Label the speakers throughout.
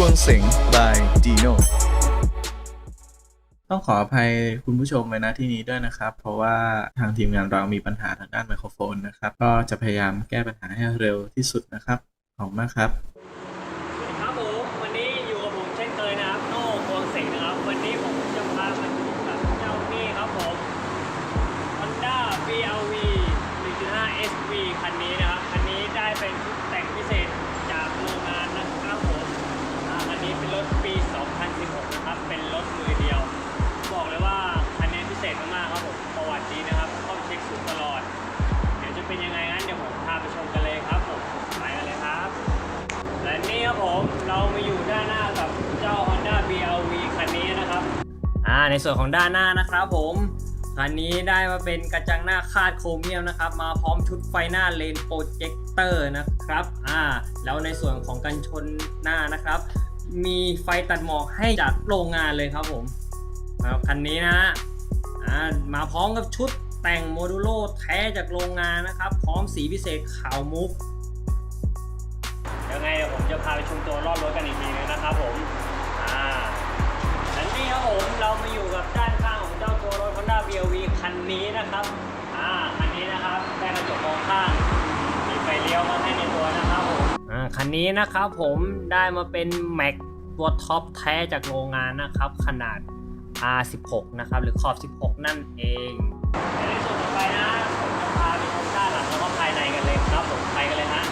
Speaker 1: วงเสง by Dino
Speaker 2: ต้องขออภัยคุณผู้ชมไว้ณที่นี้ด้วยนะครับ เพราะว่าทางทีมงานเรามีปัญหาทางด้านไมโครโฟนนะครับ ก็จะพยายามแก้ปัญหาให้เร็วที่สุดนะครับ ขอบมากครับ
Speaker 3: ในส่วนของด้านหน้านะครับผมคันนี้ได้มาเป็นกระจังหน้าคาดโครเมียมนะครับ มาพร้อมชุดไฟหน้าเลนโปรเจคเตอร์นะครับอ่าแล้วในส่วนของกันชนหน้านะครับ มีไฟตัดหมอกให้จากโรงงานเลยครับผมครับคันนี้นะอ่ามาพร้อมกับชุดแต่งโมดูโลแท้จากโรงงานนะครับ พร้อมสีพิเศษขาวมุกเดี๋ยวไงเดี๋ยวผมจะพาไปชมตัวรอบรถกันอีกทีนึงนะครับผม นะครับ อ่า คันนี้นะครับได้กระจกมองข้าง มีไฟเลี้ยวมาให้ในตัวนะครับผม อ่า คันนี้นะครับผมได้มาเป็นแม็กตัวท็อปแท้จากโรงงานนะครับ ขนาด R16 นะครับ หรือขอบ 16 นั่นเองในส่วนต่อไปนะผมจะพาไปชมด้านหลังแล้วก็ภายในกันเลยครับผม ไปกันเลยฮะ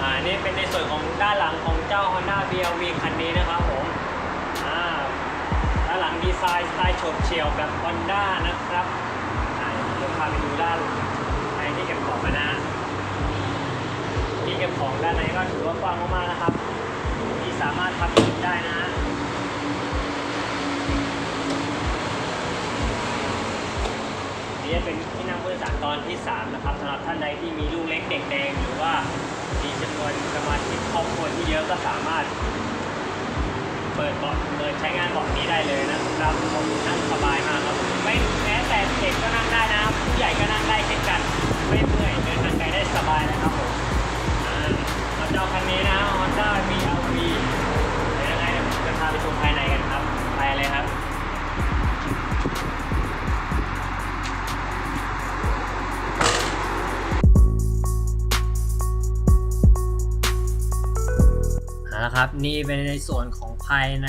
Speaker 3: อ่า นี่เป็นในส่วนของ ล์สไตล์โฉบเฉี่ยวแบบ Honda นะครับเดี๋ยวพาไปดูด้านในที่เก็บของกันะที่เก็บของด้านในก็ถือว่ากว้างมากๆนะครับ ที่สามารถพับหยิบได้นะฮะนี่เป็นที่นั่งผู้โดยสารตอนที่ 3 นะครับสำหรับท่านใดที่มีลูกเล็กเด็กแดงหรือว่ามีจำนวนสมาชิกครอบครัวที่เยอะก็สามารถ เปิดเบาะเปิดใช้งานเบาะนี้ได้เลยนะครับผมนั่งสบายมากครับไม่แม้แต่เด็กก็นั่งได้นะครับผู้ใหญ่ก็นั่งได้เช่นกัน ไม่เมื่อยเดินทางไกลได้สบายนะครับผมอ่าเราจะเอาคันนี้นะ Honda BRV เดี๋ยวยังไงเดี๋ยวผมจะพาไปชมภายในกันครับไปเลยครับเอาละครับ นี่เป็นในส่วนของภายใน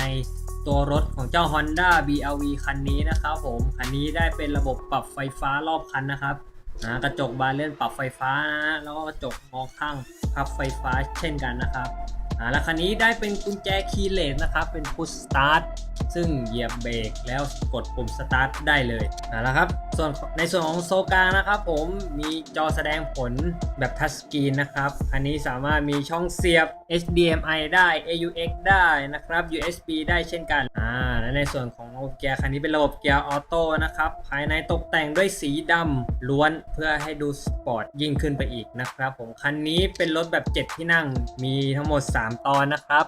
Speaker 3: ตัวรถของเจ้า Honda BRV คันนี้นะครับผม คันนี้ได้เป็นระบบปรับไฟฟ้ารอบคันนะครับนะกระจกบานเลื่อนปรับไฟฟ้านะแล้วก็กระจกมองข้างพับไฟฟ้าเช่นกันนะครับอ่าแล้วคันนี้ได้เป็นกุญแจคีย์เลสนะครับ เป็นพุชสตาร์ท ซึ่งเหยียบเบรกแล้วกดปุ่ม start ได้เลยอ่าแล้วครับส่วนในส่วนของโซกานะครับผมมีจอแสดงผลแบบทัชสกรีนนะครับ อันนี้สามารถมีช่องเสียบ HDMI ได้ AUX ได้นะครับ USB ได้เช่นกันอ่าและในส่วนของระบบเกียร์คันนี้เป็นระบบเกียร์ออโต้นะครับ ภายในตกแต่งด้วยสีดำล้วนเพื่อให้ดูสปอร์ตยิ่งขึ้นไปอีกนะครับผมคันนี้เป็นรถแบบ 7 ที่นั่งมีทั้งหมด 3 ตอนนะครับ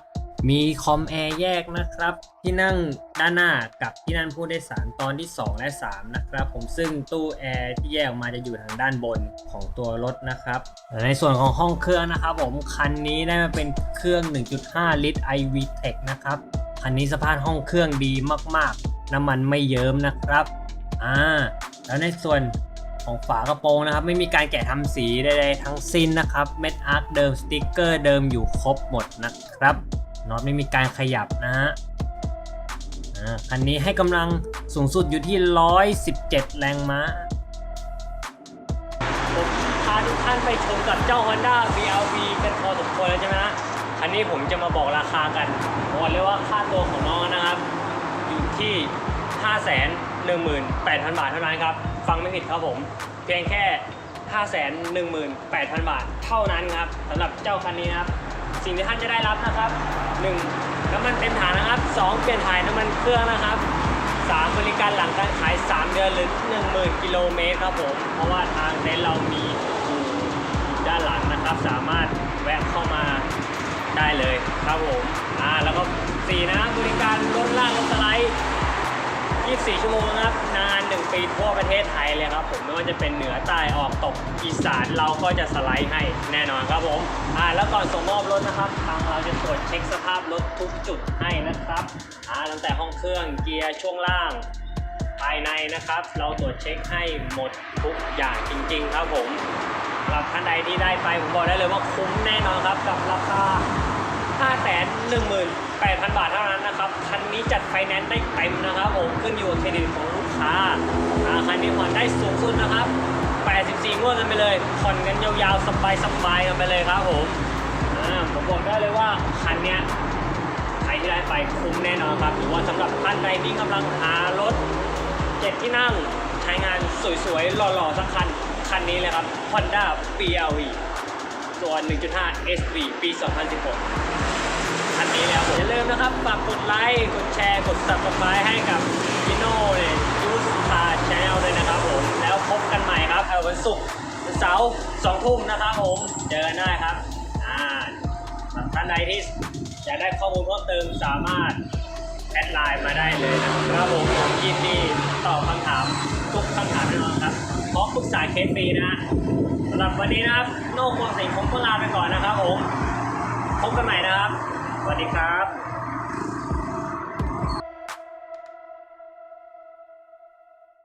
Speaker 3: มีคอมแอร์แยกนะครับ ที่นั่งด้านหน้ากับที่นั่งผู้โดยสารตอนที่ 2 และ 3 นะครับ ผมซึ่งตู้แอร์ที่แยกออกมาจะอยู่ทางด้านบนของตัวรถนะครับในส่วนของห้องเครื่องนะครับ ผมคันนี้ได้มาเป็นเครื่อง 1.5 ลิตร iVTEC นะครับคันนี้สภาพห้องเครื่องดีมากๆ น้ำมันไม่เยิ้มนะครับอ่าแล้วในส่วนของฝากระโปรงนะครับ ไม่มีการแกะทำสีใดๆทั้งสิ้นนะครับเม็ดอาร์คเดิมสติกเกอร์เดิมอยู่ครบหมดนะครับ น็อตไม่มีการขยับนะฮะอ่าคันนี้ให้กำลังสูงสุดอยู่ที่ 117 แรงม้า ผมพาทุกท่านไปชมกับเจ้า Honda BRV กันพอสมควรแล้วใช่ไหมฮะอันนี้ผมจะมาบอกราคากันบอกเลยว่าค่าตัวของน้องนะครับ อยู่ที่ 5 1 8 0 0 0 บาทเท่านั้นครับ ฟังไม่ผิดครับผม เพียงแค่ 5 1 8 0 0 0 บาทเท่านั้นครับสำหรับเจ้าคันนี้นะครับ สิ่งที่ท่านจะได้รับนะครับ 1. น้ำมันเต็มถังนะครับ 2. เปลี่ยนถ่ายน้ำมันเครื่องนะครับ3บริการหลังการขาย 3 เดือนหรือ10,000กิโลเมตรครับผมเพราะว่าทางเต็นท์เรามีอยู่ด้านหลังนะครับ สามารถแวะเข้ามาได้เลยครับผมอ่าแล้วก็4นะบริการลดล่างลดสไลด์ 24 ชั่วโมงนะครับ นาน 1 ปีทั่วประเทศไทยเลยครับ ผมไม่ว่าจะเป็นเหนือใต้ออกตกอีสานเราก็จะสไลด์ให้แน่นอนครับผมอ่าแล้วก่อนส่งมอบรถนะครับ ทางเราจะตรวจเช็คสภาพรถทุกจุดให้นะครับอ่าตั้งแต่ห้องเครื่องเกียร์ช่วงล่างภายในนะครับ เราตรวจเช็คให้หมดทุกอย่างจริง ๆ ครับผมสำหรับท่านใดที่ได้ไปผมบอกได้เลยว่าคุ้มแน่นอนครับกับราคา 8,000 บาทเท่านั้นนะครับคันนี้จัดไฟแนนซ์ได้เต็มนะครับผมขึ้นอยู่กับเครดิตของลูกค้าอ่าคันนี้ผ่อนได้สูงสุดนะครับ 84 งวดกันไปเลยผ่อนกันยาวๆสบายๆกันไปเลยครับผมผมบอกได้เลยว่าคันนี้ใครที่ได้ไปคุ้มแน่นอนครับหรือว่าสำหรับท่านใดที่กำลังหารถเจ็ดที่นั่งใช้งานสวยๆ หล่อๆ สักคัน คันนี้เลยครับ Honda BRV ตัว 1.5 SV ปี 2016 นะครับ ฝากกดไลค์ กดแชร์ กด subscribe ให้กับพี่โน่เนี่ยยูสคาชแนลเลยนะครับผม แล้วพบกันใหม่ครับวันศุกร์วันเสาร์สองทุ่มนะครับผม เจอกันได้ครับ อ่าท่านใดที่อยากได้ข้อมูลเพิ่มเติมสามารถแอดไลน์มาได้เลยนะครับผมผมยินดีตอบคำถามทุกคำถามแน่นอนครับพร้อมปรึกษาเคสฟรีนะฮะสำหรับวันนี้นะครับโน่ควงสิงผมก็ลาไปก่อนนะครับผมพบกันใหม่นะครับ สวัสดีครับ